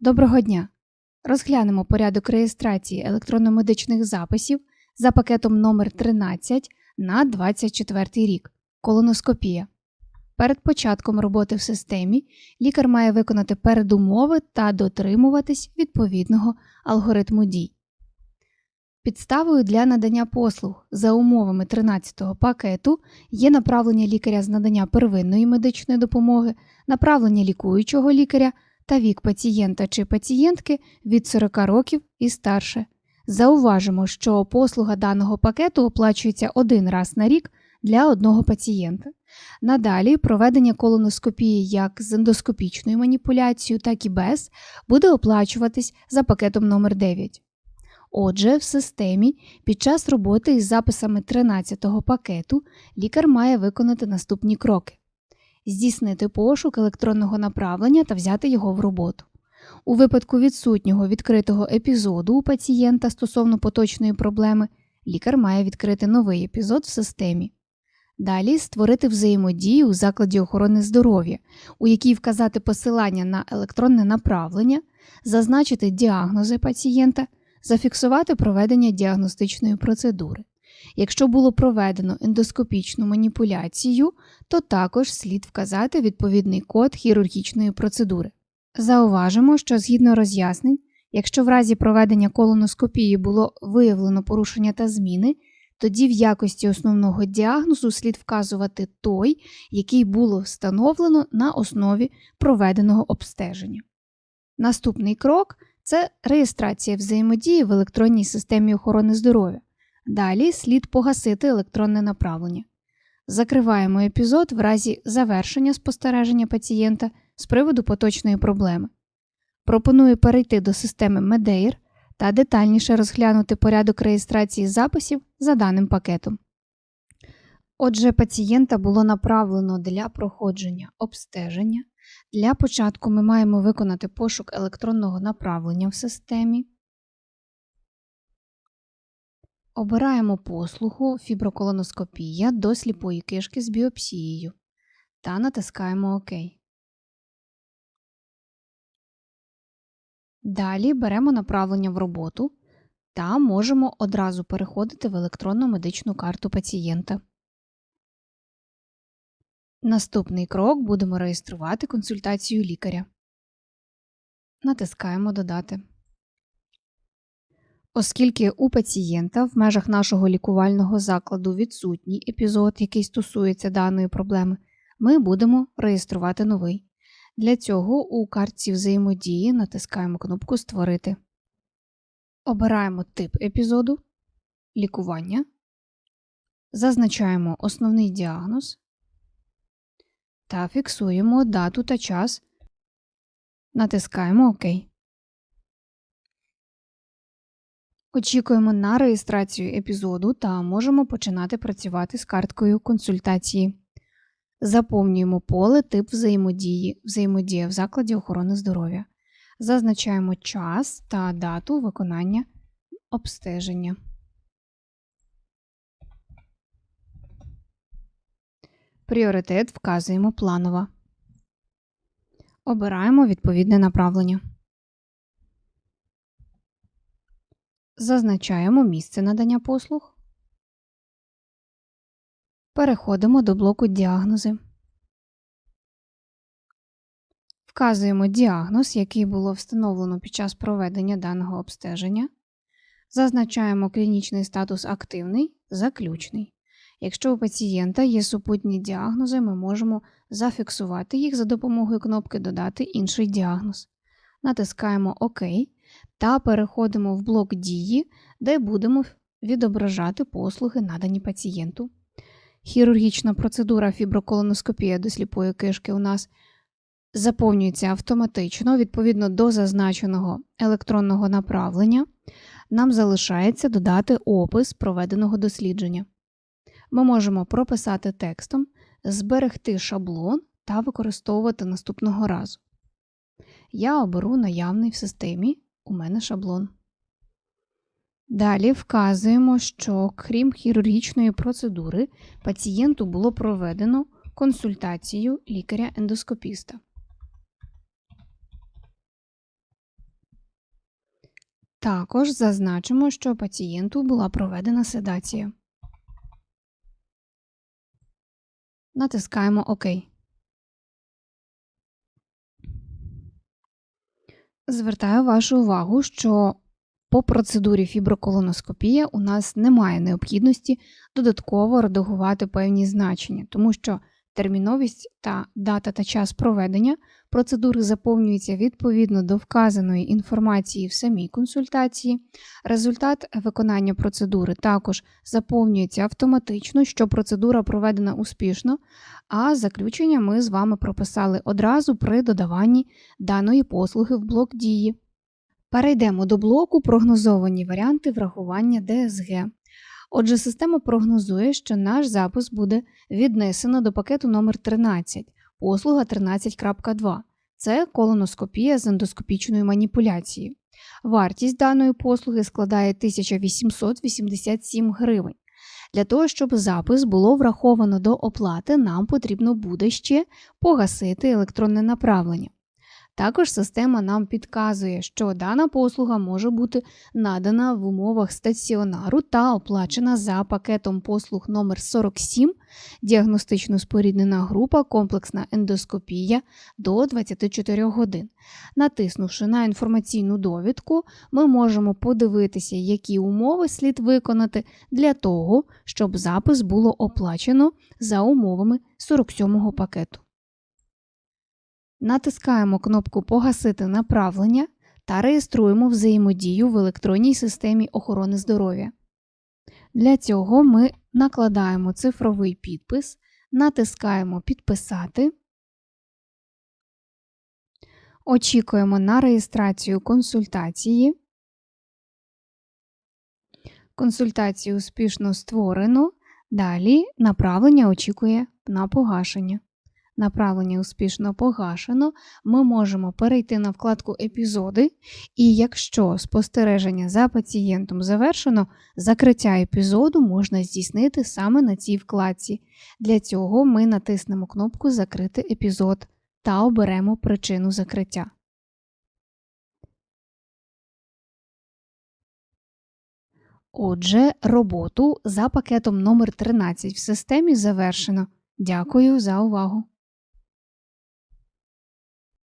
Доброго дня! Розглянемо порядок реєстрації електронно-медичних записів за пакетом номер 13 на 24 рік колоноскопія. Перед початком роботи в системі лікар має виконати передумови та дотримуватись відповідного алгоритму дій. Підставою для надання послуг за умовами 13-го пакету є направлення лікаря з надання первинної медичної допомоги, направлення лікуючого лікаря та вік пацієнта чи пацієнтки від 40 років і старше. Зауважимо, що послуга даного пакету оплачується один раз на рік для одного пацієнта. Надалі проведення колоноскопії як з ендоскопічною маніпуляцією, так і без буде оплачуватись за пакетом номер 9 Отже, в системі під час роботи із записами 13-го пакету лікар має виконати наступні кроки: здійснити пошук електронного направлення та взяти його в роботу. У випадку відсутнього відкритого епізоду у пацієнта стосовно поточної проблеми, лікар має відкрити новий епізод в системі. Далі створити взаємодію у закладі охорони здоров'я, у якій вказати посилання на електронне направлення, зазначити діагнози пацієнта, зафіксувати проведення діагностичної процедури. Якщо було проведено ендоскопічну маніпуляцію, то також слід вказати відповідний код хірургічної процедури. Зауважимо, що згідно роз'яснень, якщо в разі проведення колоноскопії було виявлено порушення та зміни, тоді в якості основного діагнозу слід вказувати той, який було встановлено на основі проведеного обстеження. Наступний крок це реєстрація взаємодії в електронній системі охорони здоров'я. Далі слід погасити електронне направлення. Закриваємо епізод в разі завершення спостереження пацієнта з приводу поточної проблеми. Пропоную перейти до системи Medeir та детальніше розглянути порядок реєстрації записів за даним пакетом. Отже, пацієнта було направлено для проходження обстеження. Для початку ми маємо виконати пошук електронного направлення в системі. Обираємо послугу фіброколоноскопія до сліпої кишки з біопсією та натискаємо ОК. Далі беремо направлення в роботу та можемо одразу переходити в електронну медичну карту пацієнта. Наступний крок будемо реєструвати консультацію лікаря. Натискаємо Додати. Оскільки у пацієнта в межах нашого лікувального закладу відсутній епізод, який стосується даної проблеми, ми будемо реєструвати новий. Для цього у картці взаємодії натискаємо кнопку Створити. Обираємо тип епізоду, лікування, зазначаємо основний діагноз та фіксуємо дату та час. Натискаємо ОК. Очікуємо на реєстрацію епізоду та можемо починати працювати з карткою консультації. Заповнюємо поле тип взаємодії, взаємодія в закладі охорони здоров'я. Зазначаємо час та дату виконання обстеження. Пріоритет вказуємо планова. Обираємо відповідне направлення. Зазначаємо місце надання послуг. Переходимо до блоку діагнози. Вказуємо діагноз, який було встановлено під час проведення даного обстеження. Зазначаємо клінічний статус активний, заключний. Якщо у пацієнта є супутні діагнози, ми можемо зафіксувати їх за допомогою кнопки Додати інший діагноз. Натискаємо ОК та переходимо в блок дії, де будемо відображати послуги, надані пацієнту. Хірургічна процедура фіброколоноскопія до сліпої кишки у нас заповнюється автоматично відповідно до зазначеного електронного направлення. Нам залишається додати опис проведеного дослідження. Ми можемо прописати текстом, зберегти шаблон та використовувати наступного разу. Я оберу наявний в системі у мене шаблон. Далі вказуємо, що крім хірургічної процедури, пацієнту було проведено консультацію лікаря-ендоскопіста. Також зазначимо, що пацієнту була проведена седація. Натискаємо ОК. Звертаю вашу увагу, що по процедурі фіброколоноскопія у нас немає необхідності додатково редагувати певні значення, тому що терміновість та дата та час проведення процедури заповнюються відповідно до вказаної інформації в самій консультації. Результат виконання процедури також заповнюється автоматично, що процедура проведена успішно, а заключення ми з вами прописали одразу при додаванні даної послуги в блок дії. Перейдемо до блоку прогнозовані варіанти врахування ДСГ. Отже, система прогнозує, що наш запис буде віднесено до пакету номер 13 послуга 13.2. Це колоноскопія з ендоскопічною маніпуляцією. Вартість даної послуги складає 1887 гривень. Для того, щоб запис було враховано до оплати, нам потрібно буде ще погасити електронне направлення. Також система нам підказує, що дана послуга може бути надана в умовах стаціонару та оплачена за пакетом послуг номер 47 діагностично споріднена група комплексна ендоскопія до 24 годин. Натиснувши на інформаційну довідку, ми можемо подивитися, які умови слід виконати для того, щоб запис було оплачено за умовами 47 пакету. Натискаємо кнопку Погасити направлення та реєструємо взаємодію в електронній системі охорони здоров'я. Для цього ми накладаємо цифровий підпис, натискаємо Підписати, очікуємо на реєстрацію консультації. Консультацію успішно створено. Далі направлення очікує на погашення направлення успішно погашено, ми можемо перейти на вкладку Епізоди, і якщо спостереження за пацієнтом завершено, закриття епізоду можна здійснити саме на цій вкладці. Для цього ми натиснемо кнопку Закрити епізод та оберемо причину закриття. Отже, роботу за пакетом номер 13 в системі завершено. Дякую за увагу!